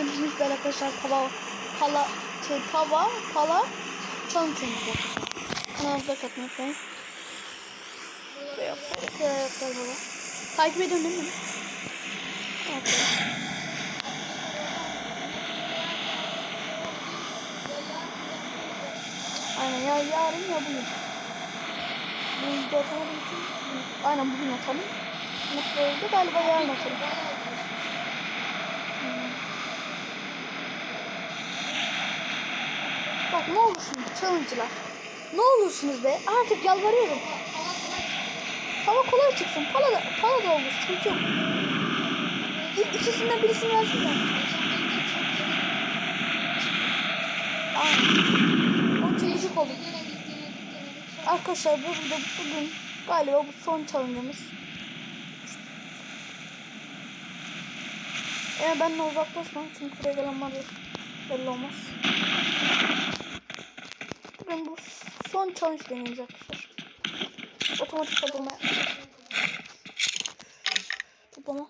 challenge'ımızda arkadaşlar pala, şey, tava, pala challenge'ımız arkadaşlar. Kanalımıza katmayı unutmayın. Takip ediyorsun değil mi? Evet. Aynen ya yarın ya bugün. Bugün de atamadım için. Aynen bugün atalım. Mutlu oldu galiba yarın atalım. Bak ne olursunuz challenge'lar. Ne olursunuz be artık yalvarıyorum. Hava kolay çıksın. Pala da, pala da olur. Sıkıntı yok. İlk ikisinden birisini versin de. Aynen. O çocuk olur. Arkadaşlar burada bugün galiba bu son challenge'ımız. Eğer benimle uzaklaşmam çünkü buraya gelen var belli olmaz. Bugün bu son challenge deneyeceğiz arkadaşlar. Otomatik toplama. Toplama.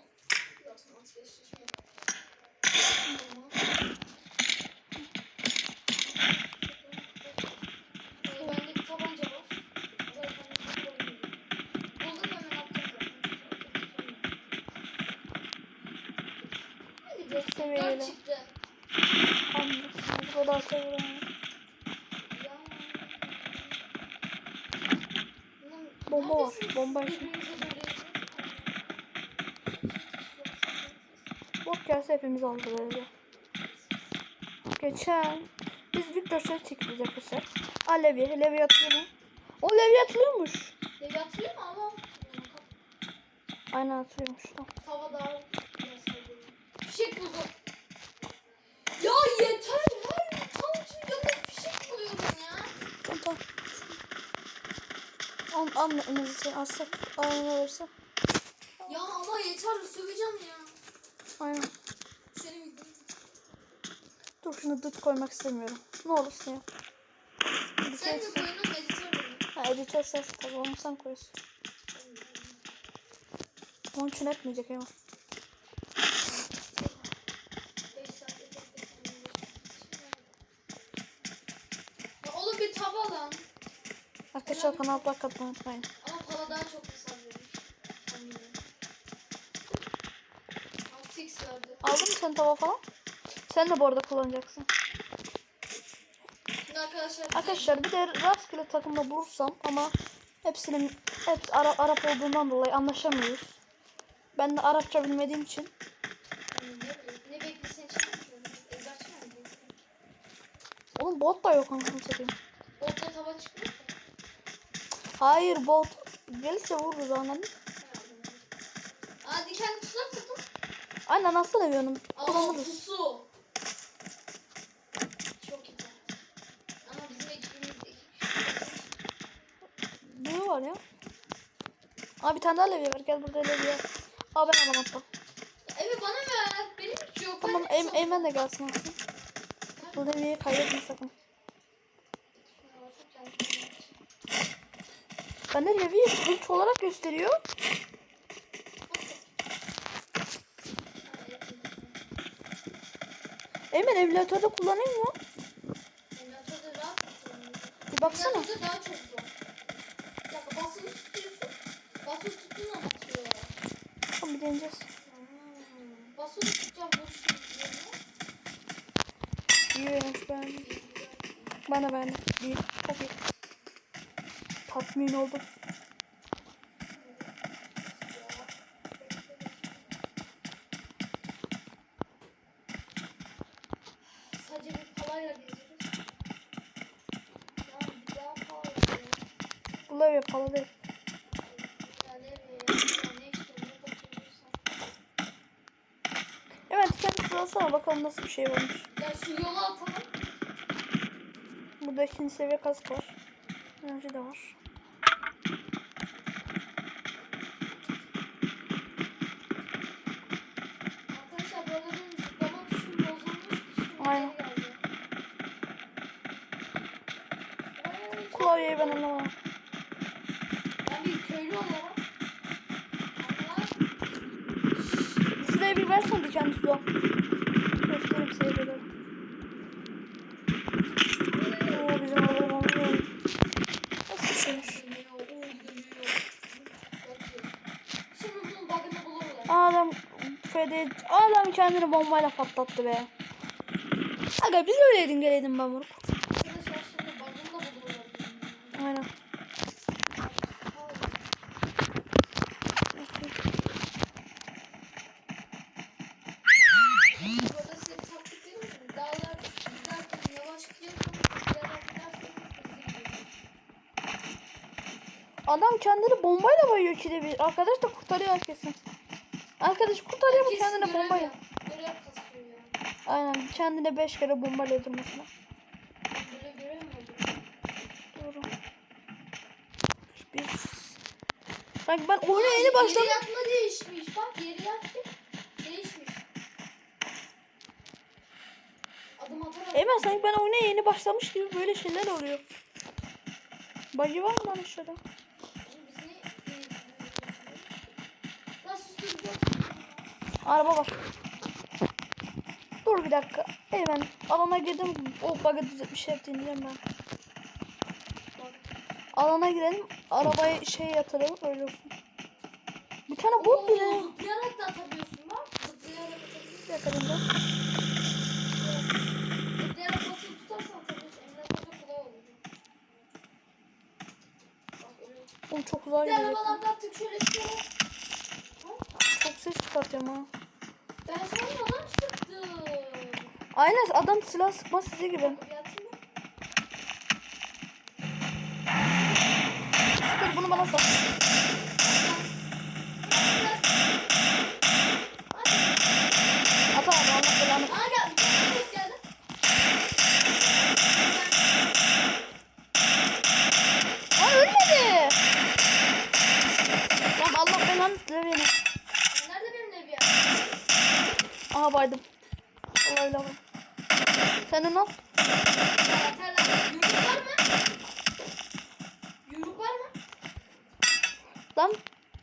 Bende bir tabanca var. Buldum hemen attım. Hadi be. Seviyeli. Dört çıktı. Anladım. Bu da seviyorum. Ya. Ulan, Bomba var, bomba böyle- Bot gelse hepimiz aldı böyle. Geçen biz Victor şöyle çekeceğiz arkadaşlar. Aa Levi. Levi atıyor mu? O Levi atılıyormuş. Devi atılıyor mu ama? Aynen atıyormuş. Tamam. Tava daha Fişek buldum. Ya yeter her tam videoda fişek buluyorum ya. Tamam tamam. Al, al en azından alsak. Aynen olursa. Ya ama yeter söveceğim ya. Aynen. Senin videon. Dur şunu dıt koymak istemiyorum. Ne olursun ya. Sen de koyunun editör olun. Ha editör ses tabi onu sen koyuyorsun. Onun için etmeyecek ama. 5 saat yeter. Ya oğlum bir tava lan. Arkadaşlar kanala like atmayı unutmayın. Ama pala daha çok mesaj vermiş. Eminim. 6x verdi. Aldın mı sen tava falan? Sen de bu arada kullanacaksın. Şimdi arkadaşlar Arkadaşlar bir de rastgele takımda bulursam ama hepsinin hepsi Ara, Arap olduğundan dolayı anlaşamıyoruz. Ben de Arapça bilmediğim için ne, ne çıkmıyor. Oğlum bot da yok anasını satayım. Botla tava çıkmıyor. Hayır bot gelirse vururuz anladın? Aa diken tuzak kurdum. Aynen nasıl seviyorum Aa kullanırız. pusu. Çok iyi. Ama bizim ekibimizde Büyü var ya. Aa bir tane daha levye var gel burada levye. Aa ben alamam hatta. Evet bana ver. Benim hiç yok. Tamam Ben Ey Eymen de gelsin alsın. Bu levyeyi kaybetme sakın. De levyeyi kılıç olarak gösteriyor. Eymen emülatörde kullanayım mı? Emülatörde rahat tutuyorum. Bir baksana. Emülatörde daha çok zor. Bir dakika basılı tutuyorsun. Basılı tuttuğun an atıyor. Tamam bir deneyeceğiz. Hmm. Basılı tutacağım şeyi. İyiymiş ben. Bana. İyi. Çok iyi. Tatmin oldum. Sadece bir palayla geziyoruz. Ya bir pahalı değil. Evet kendi sırasına bakalım nasıl bir şey varmış. Ya şu yola atalım. Burada ikinci seviye kask var. Enerji de var. adam ama. Ben bir köylü olarak. Şuraya bir versene diken tutu. Gösterip seyredelim. Oo bizim adam alıyor. Adam Fred'e adam kendini bombayla patlattı be. Aga biz öyle edin geleydin ben moruk. Adam kendini bombayla bayıyor ikide bir. Arkadaş da kurtarıyor herkesi. Arkadaş kurtarıyor Görev kasıyor ya. Aynen kendine 5 kere bombayla öldürmesine. Doğru. Bir... Sanki ben oyuna yeni Yeri yatma değişmiş. Bak yeri yattı. Değişmiş. Adım atarak. Eymen sanki ben oyuna yeni başlamış gibi böyle şeyler oluyor. Bagi var mı lan aşağıda? Susturacağız? Araba var. Dur bir dakika. Eymen alana girdim. O bug'ı düzeltmiş şey dinleyeceğim ben. Bak. Alana girelim. Arabayı şey yatıralım öyle olsun. Bir tane bot bile. Zıplayarak da atabiliyorsun bak. Zıplayarak atabiliyorsun. Bir dakika lan. Zıplayarak tutarsan atabiliyorsun. Çok kolay olur. Bak. Oğlum çok uzağa Bir de gidiyor. arabalarda attık şöyle şöyle. Çok ses çıkartıyorum ha. Ben sana adam sıktım. Aynen adam silah sıkmaz sizi gibi. Bunu bana sat.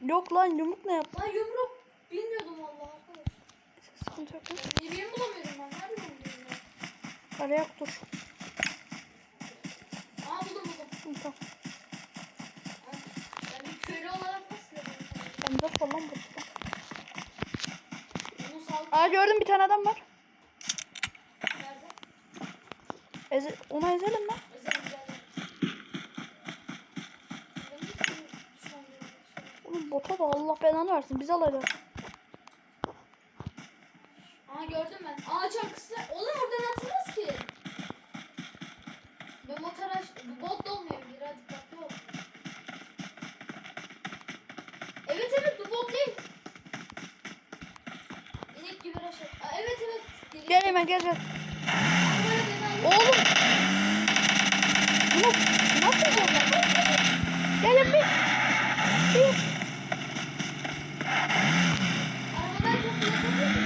Yok lan yumruk ne yap? Lan yumruk. Bilmiyordum vallahi arkadaş. Sıkıntı yok. Ben yerini bulamıyorum ben. Nerede yerim ya? Araya dur. Aa buldum buldum. Tamam. Ben bir köylü olarak nasıl yapayım? Ben de falan sağlık Aa gördüm bir tane adam var. nerede? Eze onu ezelim lan. Özel güzel. Ben hiç düşman değilim. Oğlum bota da Allah belanı versin. Biz alacağız. Aa gördüm ben. Aa çankısı. Oğlum oradan atılmaz ki. Ben motor aç... Bu bot da olmayabilir. Hadi dikkatli ol. Evet evet bu bot değil. İnek gibi aşağı. Aa, evet evet. Geliyor. Gel hemen gel gel. Oğlum. Bunu nasıl yapacağım? Gelin bir. Bir. Arabadan çok fırlatabiliyor musun?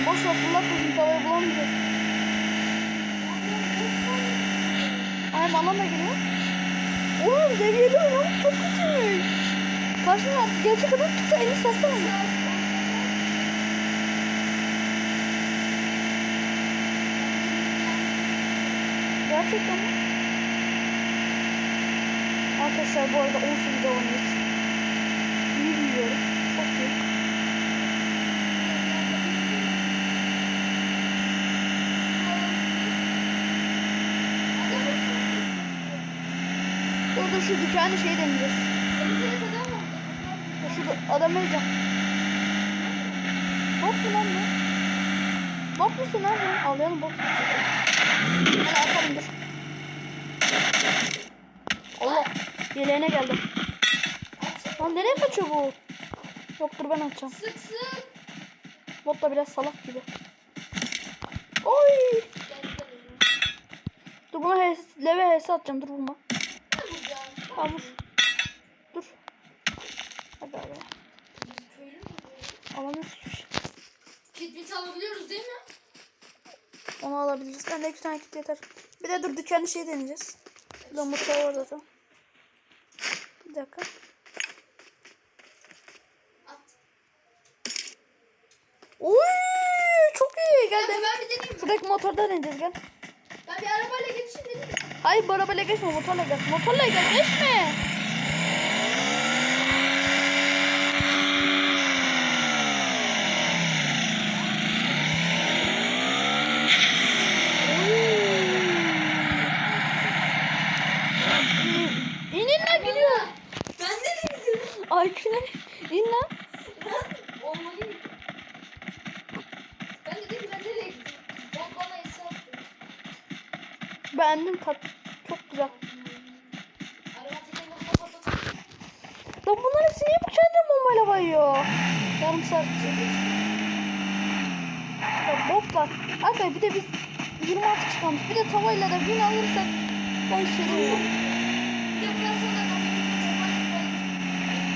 Ya boş ver fırlat bizim tavayı bulamayacağız. Ay bana da geliyor. Oğlum deviyeli oynamak çok kötü. Karşına gerçek adam çıksa elini satsana. Gerçekten mi? Arkadaşlar bu arada 18 aboneyiz. İyi biliyoruz. Orada şu dükkanı şey deneyeceğiz. Şu adam öleceğim. Bot mu lan bu? Bot musun lan bu? Avlayalım bot. Hadi atalım dur. Allah. Yeleğine geldim. Lan nereye kaçıyor bu? Yok dur ben açacağım. Sık sık. Bot da biraz salak gibi. Oy. Dur buna leve HS atacağım. Dur vurma. Tamam vur. Dur. Hadi abi. Alamıyoruz hiçbir şey. Kitbit alabiliyoruz değil mi? Onu alabiliriz. Ben de iki tane kit yeter. Bir de dur dükkanı şey deneyeceğiz. Burada motor var zaten. Bir dakika. Oy çok iyi. Gel de. ben bir deneyeyim? Şuradaki motorda deneyeceğiz gel. Ben bir arabayla geçeyim dedim. mi? Hayır bu arabayla geçme motorla gel. Motorla gel geçme. Beğendim tat. Çok güzel. Lan bunlar hepsi niye bu kendi bombayla bayıyor? Yarım saat sürdü. Ya boklar. Arkadaşlar bir de biz 26 çıkalmış. Bir de tavayla da bin alırsak ben kapatın.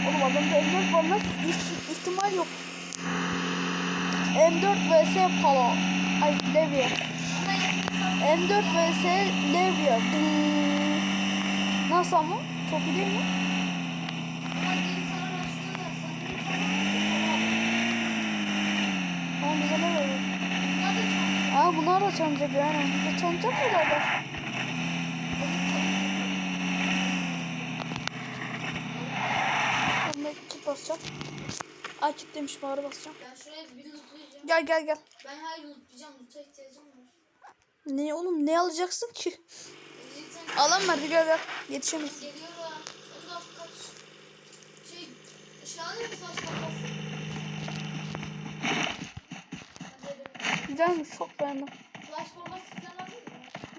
Oğlum adamda M4 var nasıl İhti- ihtimal yok. M4 vs Palo. Ay Levia. Ama yakın M4 vs Levia. Hmm. Nasıl ama? Çok iyi değil mi? Ama bize ne çok. Aa bunlar da çalacak yani. Ne çalacak mı da? Kit basacağım. Ay kit demiş bari basacağım. Ben şuraya bir lootlayacağım. Gel gel gel. Ben hayır lootlayacağım. Loot'a ihtiyacım var. Ne oğlum ne alacaksın ki? Alan şahane bir flash bombası. Hadi Güzelmiş çok beğendim.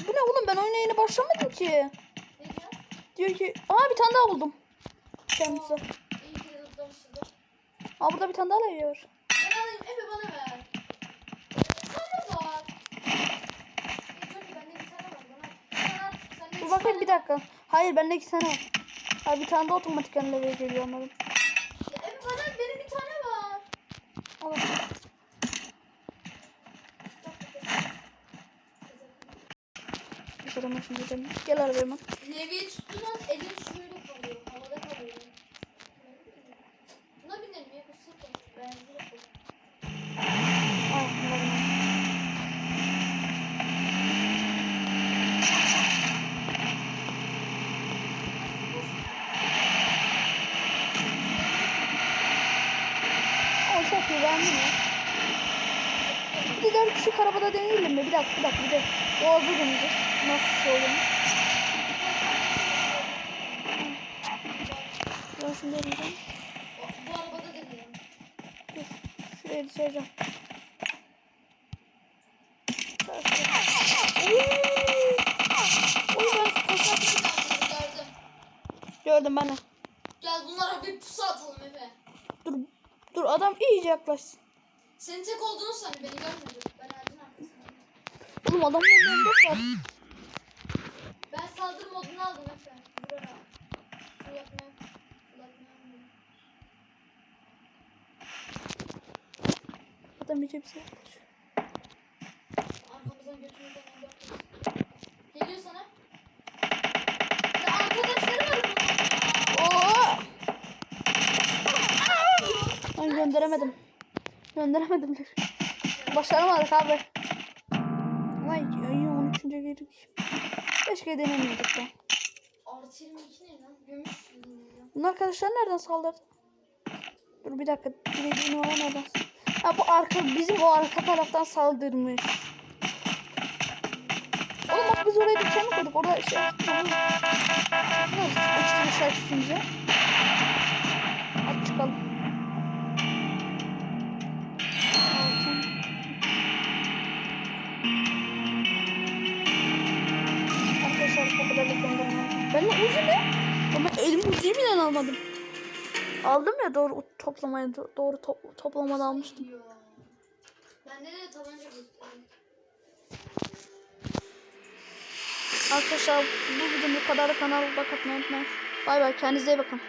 Bu ne oğlum ben oyuna yeni başlamadım ki. Ne diyor? Diyor ki aa bir tane daha buldum. Kendisi. Aa burada bir tane daha levi var. Ben alayım. Efe bana ver. Bir tane var. E, Johnny bende bir tane var. Bana. Sen at. Sende Dur üç bakayım bir dakika. Hayır bende iki tane var. Ha bir tane de otomatikten levi geliyor. Ya Efe bana benim bir tane var. Oğlum. Şuradan şimdi. Gel arabaya hemen. Levi'yi tuttuğun an elin şöyle kalıyor. Havada kalıyor. Buna binelim ya. Bu sıfır. Benzin yok. Ay bunlar ne? O çok iyi beğendim ya. Bir de dört kişi arabada deneyelim mi? Bir dakika bir dakika bir de Boğaz'da deneyeceğiz. Nasıl şey olur? Şimdi deneyeceğim. Bu arabada deneyelim. Dur. Şuraya düşeceğim. Gördüm ben de. Gel bunlara bir pusu atalım Efe. Dur. Dur adam iyice yaklaşsın. Senin tek olduğunu sanıyor. Beni görmedi. Ben. Oğlum adamın önünde var. Ben saldırı modunu aldım Efe. Buraya. Fırlatmaya. Fırlatmaya. Adam iyice bize yaklaşıyor. Arkamızdan bakıyoruz. Geliyor sana. Ya arkadaşları var bunun. Oo! Ay gönderemedim. Gönderemedim. Başaramadık abi. Keşke denemiyorduk da. Artı 22 ne lan? Yıldızı. Bunlar arkadaşlar nereden saldırdı? Dur bir dakika. Birinci numara nereden? Ha bu arka bizim o arka taraftan saldırmış. Oğlum bak biz oraya dükkanı koyduk. Orada şey tamam. Nasıl açtırmışlar Ben de uzi mi? Ama elim uziyi bile almadım. Aldım ya doğru toplamaya doğru top, toplamada almıştım. De tabanca. Arkadaşlar bu videonun bu kadar kanala bakmayı unutmayın. Bay bay kendinize iyi bakın.